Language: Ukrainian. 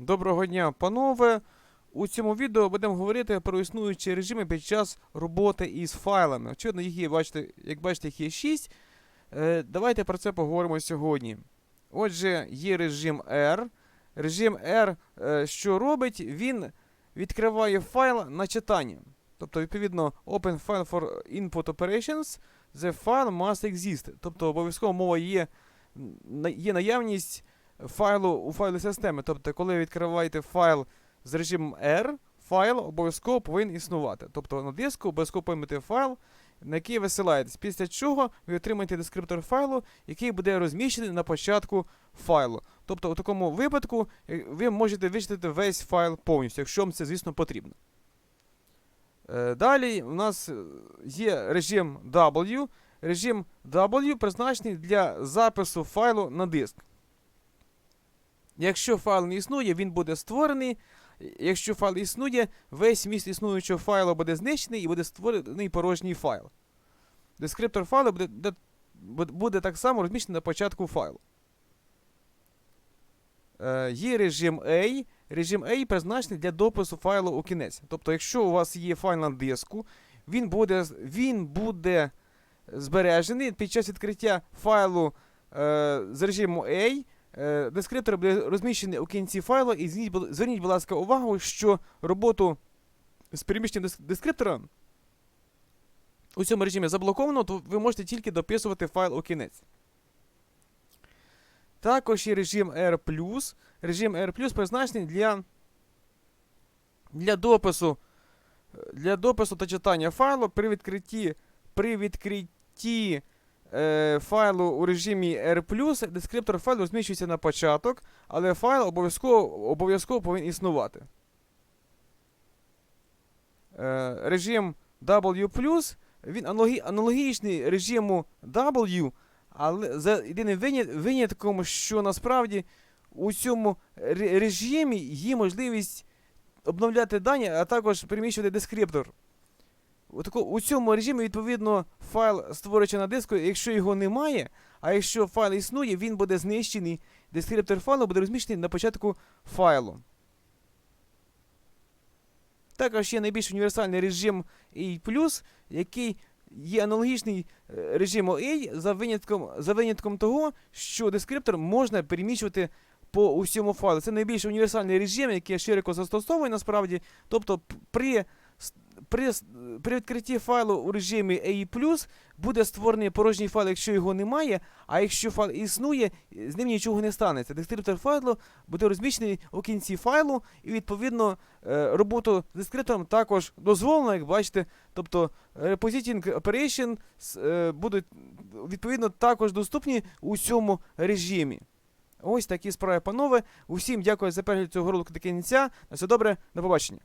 Доброго дня, панове. У цьому відео будемо говорити про існуючі режими під час роботи із файлами. Очевидно, їх є, бачите, як бачите, їх є 6. Е, давайте про це поговоримо сьогодні. Отже, є режим R. Режим R, е, що робить, він відкриває файл на читання. Тобто, відповідно, Open File for Input Operations, the file must exist. Тобто, обов'язково мова є, є наявність файлу у файлі системи. Тобто, коли відкриваєте файл з режимом R, файл обов'язково повинен існувати. Тобто на диску обов'язково повинен файл, на який висилаєтесь. Після чого ви отримаєте дескриптор файлу, який буде розміщений на початку файлу. Тобто, у такому випадку е, ви можете вичитати весь файл повністю, якщо вам це, звісно, потрібно. Е, Далі у нас е, є режим W. Режим W призначений для запису файлу на диск. Якщо файл не існує, він буде створений. Якщо файл існує, весь міст існуючого файлу буде знищений і буде створений порожній файл. Дескриптор файлу буде, буде, так само розміщений на початку файлу. Е, є режим A. Режим A призначений для допису файлу у кінець. Тобто, якщо у вас є файл на диску, він буде, він буде збережений під час відкриття файлу е, з режиму A. Е, Дескриптор буде розміщений у кінці файлу, і зверніть, будь- ласка, увагу, що роботу з переміщенням дескриптора у цьому режимі заблоковано, то ви можете тільки дописувати файл у кінець. Також є режим R. Режим R призначений для, для допису для допису та читання файлу при відкритті, при відкритті е, файлу у режимі R+, дескриптор файлу розміщується на початок, але файл обов'язково обов'язково повинен існувати. Е, режим W, він аналогі, аналогічний режиму W, але за єдиним виня- винятком, що насправді у цьому ре- режимі є можливість обновляти дані, а також переміщувати дескриптор. У, у цьому режимі, відповідно, файл створюється на диску, якщо його немає, а якщо файл існує, він буде знищений, дескриптор файлу буде розміщений на початку файлу. Також є найбільш універсальний режим A+, який є аналогічний е, режиму A за винятком, за винятком того, що дескриптор можна переміщувати по усьому файлу. Це найбільш універсальний режим, який широко застосовує насправді. Тобто при, при, при відкритті файлу у режимі AE+, буде створений порожній файл, якщо його немає, а якщо файл існує, з ним нічого не станеться. Дескриптор файлу буде розміщений у кінці файлу, і відповідно е, роботу з дескриптором також дозволено, як бачите. Тобто Repositing Operation е, будуть відповідно також доступні у цьому режимі. Ось такі справи, панове. Усім дякую за перегляд цього ролику до кінця. На все добре, до побачення.